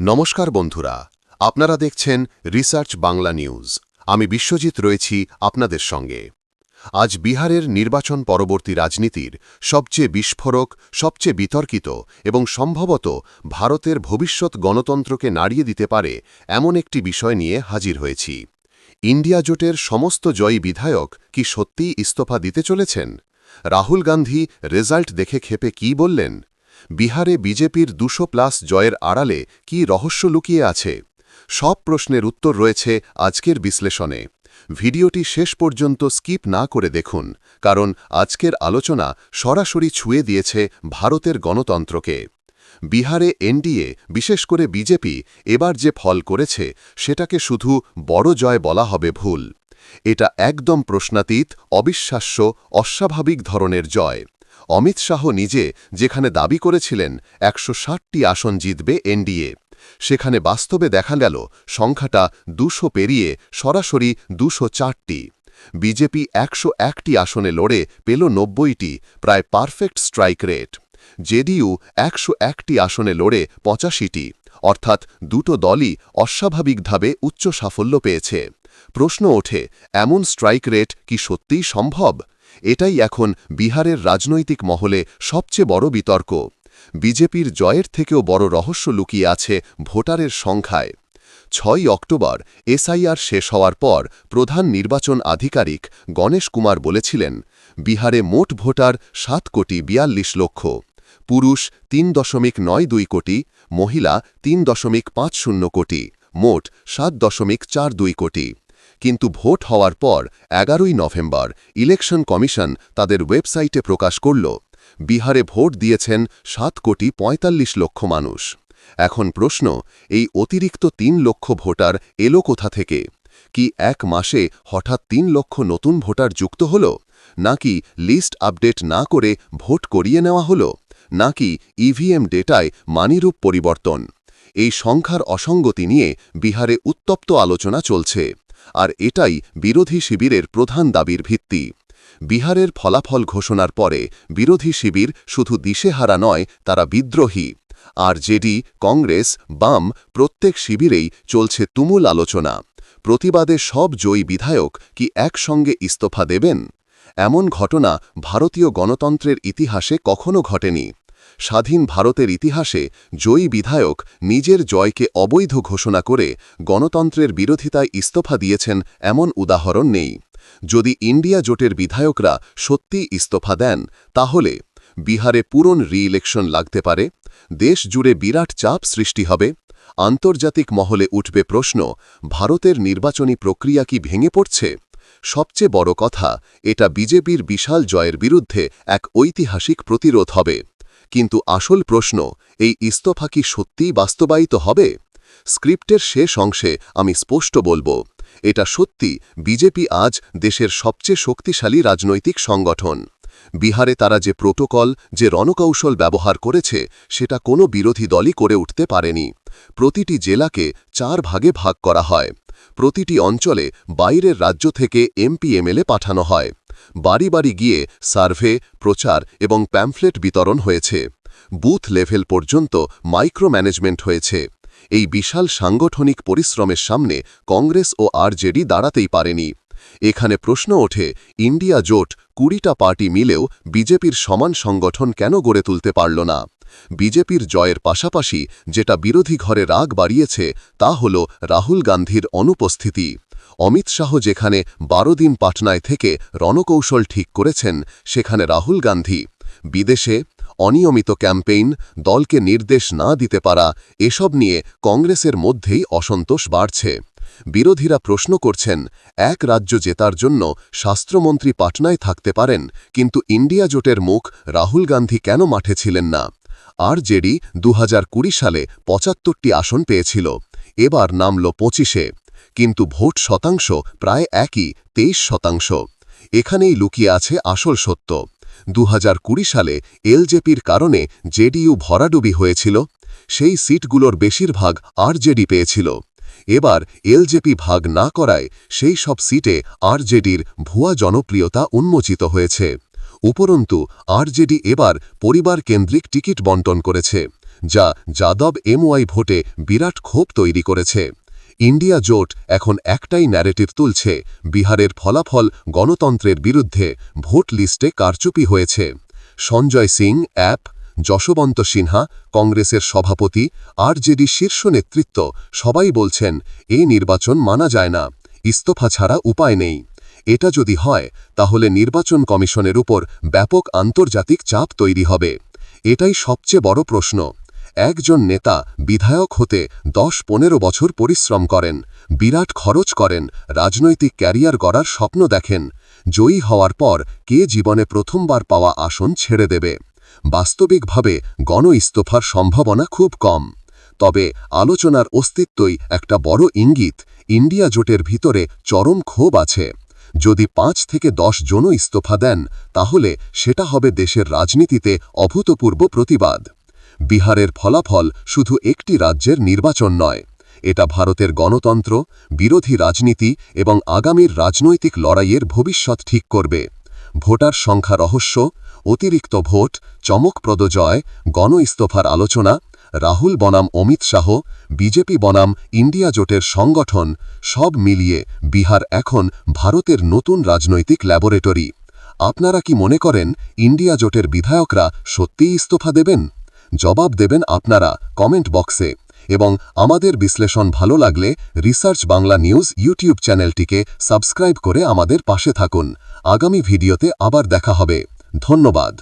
নমস্কার বন্ধুরা, আপনারা দেখছেন রিসার্চ বাংলা নিউজ। আমি বিশ্বজিৎ রয়েছি আপনাদের সঙ্গে। আজ বিহারের নির্বাচন পরবর্তী রাজনীতির সবচেয়ে বিস্ফোরক, সবচেয়ে বিতর্কিত এবং সম্ভবত ভারতের ভবিষ্যৎ গণতন্ত্রকে নাড়িয়ে দিতে পারে এমন একটি বিষয় নিয়ে হাজির হয়েছি। ইন্ডিয়া জোটের সমস্ত জয়ী বিধায়ক কি সত্যিই ইস্তফা দিতে চলেছেন? রাহুল গান্ধী রেজাল্ট দেখে ক্ষেপে কি বললেন? বিহারে বিজেপির দুশো প্লাস জয়ের আড়ালে কি রহস্য লুকিয়ে আছে? সব প্রশ্নের উত্তর রয়েছে আজকের বিশ্লেষণে। ভিডিওটি শেষ পর্যন্ত স্কিপ না করে দেখুন, কারণ আজকের আলোচনা সরাসরি ছুঁয়ে দিয়েছে ভারতের গণতন্ত্রকে। বিহারে এনডিএ, বিশেষ করে বিজেপি, এবার যে ফল করেছে, সেটাকে শুধু বড় জয় বলা হবে ভুল। এটা একদম প্রশ্নাতীত, অবিশ্বাস্য, অস্বাভাবিক ধরনের জয়। অমিত শাহ নিজে যেখানে দাবি করেছিলেন একশো ষাটটি আসন জিতবে এনডিএ। সেখানে বাস্তবে দেখা গেল সংখ্যাটা দুশো পেরিয়ে সরাসরি দুশো চারটি। বিজেপি একশো একটি আসনে লড়ে পেল নব্বইটি, প্রায় পারফেক্ট স্ট্রাইক রেট। জেডিইউ একশো একটি আসনে লড়ে পঁচাশিটি, অর্থাৎ দুটো দলই অস্বাভাবিকভাবে উচ্চ সাফল্য পেয়েছে। প্রশ্ন ওঠে, এমন স্ট্রাইক রেট কি সত্যিই সম্ভব? এটাই এখন বিহারের রাজনৈতিক মহলে সবচেয়ে বড় বিতর্ক। বিজেপির জয়ের থেকেও বড় রহস্য লুকিয়ে আছে ভোটারের সংখ্যায়। ছয় অক্টোবর এসআইআর শেষ হওয়ার পর প্রধান নির্বাচন আধিকারিক গণেশ কুমার বলেছিলেন, বিহারে মোট ভোটার সাত কোটি বিয়াল্লিশ লক্ষ। পুরুষ তিন দশমিক নয় দুই কোটি, মহিলা তিন দশমিক পাঁচ শূন্য কোটি, মোট সাত দশমিক চার দুই কোটি। কিন্তু ভোট হওয়ার পর, এগারোই নভেম্বর, ইলেকশন কমিশন তাদের ওয়েবসাইটে প্রকাশ করল, বিহারে ভোট দিয়েছেন সাত কোটি পঁয়তাল্লিশ লক্ষ মানুষ। এখন প্রশ্ন, এই অতিরিক্ত তিন লক্ষ ভোটার এলো কোথা থেকে? কি এক মাসে হঠাৎ তিন লক্ষ নতুন ভোটার যুক্ত হল? নাকি লিস্ট আপডেট না করে ভোট করিয়ে নেওয়া হল? নাকি ইভিএম ডেটায় মানিরূপ পরিবর্তন? এই সংখ্যার অসঙ্গতি নিয়ে বিহারে উত্তপ্ত আলোচনা চলছে। আর এটাই বিরোধী শিবিরের প্রধান দাবির ভিত্তি। বিহারের ফলাফল ঘোষণার পরে বিরোধী শিবির শুধু দিশেহারা নয়, তারা বিদ্রোহী। আর জেডি, কংগ্রেস, বাম প্রত্যেক শিবিরেই চলছে তুমুল আলোচনা। প্রতিবাদে সব জয়ী বিধায়ক কি একসঙ্গে ইস্তফা দেবেন? এমন ঘটনা ভারতীয় গণতন্ত্রের ইতিহাসে কখনো ঘটেনি। স্বাধীন ভারতের ইতিহাসে জয়ী বিধায়ক নিজের জয়কে অবৈধ ঘোষণা করে গণতন্ত্রের বিরোধিতায় ইস্তফা দিয়েছেন এমন উদাহরণ নেই। যদি ইন্ডিয়া জোটের বিধায়করা সত্যি ইস্তফা দেন, তাহলে বিহারে পূরণ রি ইলেকশন লাগতে পারে, দেশ জুড়ে বিরাট চাপ সৃষ্টি হবে, আন্তর্জাতিক মহলে উঠবে প্রশ্ন, ভারতের নির্বাচনী প্রক্রিয়া কি ভেঙে পড়ছে? সবচেয়ে বড় কথা, এটা বিজেপির বিশাল জয়ের বিরুদ্ধে এক ঐতিহাসিক প্রতিরোধ হবে। কিন্তু আসল প্রশ্ন, এই ইস্তফা কি সত্যিই বাস্তবায়িত হবে? স্ক্রিপ্টের শেষ অংশে আমি স্পষ্ট বলব, এটা সত্যি বিজেপি আজ দেশের সবচেয়ে শক্তিশালী রাজনৈতিক সংগঠন। বিহারে তারা যে প্রোটোকল, যে রণকৌশল ব্যবহার করেছে, সেটা কোনো বিরোধী দলই করে উঠতে পারেনি। প্রতিটি জেলাকে চার ভাগে ভাগ করা হয়। প্রতিটি অঞ্চলে বাইরের রাজ্য থেকে এমপি এমএলএ পাঠানো হয়। বাড়ি বাড়ি গিয়ে সার্ভে, প্রচার এবং প্যাম্ফলেট বিতরণ হয়েছে। বুথ লেভেল পর্যন্ত মাইক্রো ম্যানেজমেন্ট হয়েছে। এই বিশাল সাংগঠনিক পরিশ্রমের সামনে কংগ্রেস ও আরজেডি দাঁড়াতেই পারেনি। এখানে প্রশ্ন ওঠে, ইন্ডিয়া জোট কুড়িটা পার্টি মিলেও বিজেপির সমান সংগঠন কেন গড়ে তুলতে পারল না? বিজেপির জয়ের পাশাপাশি যেটা বিরোধী ঘরে রাগ বাড়িয়েছে, তা হল রাহুল গান্ধীর অনুপস্থিতি। অমিত শাহ যেখানে বারো দিন পাটনায় থেকে রণকৌশল ঠিক করেছেন, সেখানে রাহুল গান্ধী। বিদেশে অনিয়মিত ক্যাম্পেইন, দলকে নির্দেশ না দিতে পারা, এসব নিয়ে কংগ্রেসের মধ্যেই অসন্তোষ বাড়ছে। বিরোধীরা প্রশ্ন করছেন, এক রাজ্য জেতার জন্য স্বাস্থ্যমন্ত্রী পাটনায় থাকতে পারেন, কিন্তু ইন্ডিয়া জোটের মুখ রাহুল গান্ধী কেন মাঠে ছিলেন না? আর জেডি দু সালে পঁচাত্তরটি আসন পেয়েছিল। এবার নামল পঁচিশে। কিন্তু ভোট শতাংশ প্রায় একই, তেইশ শতাংশ। এখানেই লুকিয়ে আছে আসল সত্য। দু হাজার কুড়ি সালে এলজেপির কারণে জেডিইউ ভরাডুবি হয়েছিল। সেই সিটগুলোর বেশিরভাগ আরজেডি পেয়েছিল। এবার এলজেপি ভাগ না করায় সেই সব সিটে আরজেডির ভুয়া জনপ্রিয়তা উন্মোচিত হয়েছে। উপরন্তু, আরজেডি এবার পরিবার কেন্দ্রিক টিকিট বন্টন করেছে, যা যাদব এমওয়াই ভোটে বিরাট ক্ষোভ তৈরি করেছে। ইন্ডিয়া জোট এখন একটাই ন্যারেটিভ তুলছে, বিহারের ফলাফল গণতন্ত্রের বিরুদ্ধে ভোট লিস্টে কারচুপি হয়েছে। সঞ্জয় সিং, অ্যাপ, যশবন্ত সিনহা, কংগ্রেসের সভাপতি, আরজেডি শীর্ষ নেতৃত্ব সবাই বলছেন এই নির্বাচন মানা যায় না, ইস্তফা ছাড়া উপায় নেই। এটা যদি হয়, তাহলে নির্বাচন কমিশনের উপর ব্যাপক আন্তর্জাতিক চাপ তৈরি হবে। এটাই সবচেয়ে বড় প্রশ্ন। একজন নেতা বিধায়ক হতে দশ পনেরো বছর পরিশ্রম করেন, বিরাট খরচ করেন, রাজনৈতিক ক্যারিয়ার গড়ার স্বপ্ন দেখেন, জয়ী হওয়ার পর কে জীবনে প্রথমবার পাওয়া আসন ছেড়ে দেবে। বাস্তবিকভাবে গণ ইস্তফার সম্ভাবনা খুব কম। তবে আলোচনার অস্তিত্বই একটা বড় ইঙ্গিত, ইন্ডিয়া জোটের ভিতরে চরম ক্ষোভ আছে। যদি পাঁচ থেকে দশ জনও ইস্তফা দেন, তাহলে সেটা হবে দেশের রাজনীতিতে অভূতপূর্ব প্রতিবাদ। বিহারের ফলাফল শুধু একটি রাজ্যের নির্বাচন নয়, এটা ভারতের গণতন্ত্র, বিরোধী রাজনীতি এবং আগামীর রাজনৈতিক লড়াইয়ের ভবিষ্যৎ ঠিক করবে। ভোটার সংখ্যা রহস্য, অতিরিক্ত ভোট, চমকপ্রদ জয় গণ ইস্তফার আলোচনা রাহুল বনাম, অমিত শাহ, বিজেপি বনাম, ইন্ডিয়া জোটের সংগঠন, সব মিলিয়ে বিহার এখন ভারতের নতুন রাজনৈতিক ল্যাবরেটরি। আপনারা কি মনে করেন ইন্ডিয়া জোটের বিধায়করা সত্যিই ইস্তফা দেবেন? জবাব দেবেন আপনারা কমেন্ট বক্সে। এবং আমাদের বিশ্লেষণ ভালো লাগলে রিসার্চ বাংলা নিউজ ইউটিউব চ্যানেলটিকে সাবস্ক্রাইব করে আমাদের পাশে থাকুন। আগামী ভিডিওতে আবার দেখা হবে। ধন্যবাদ।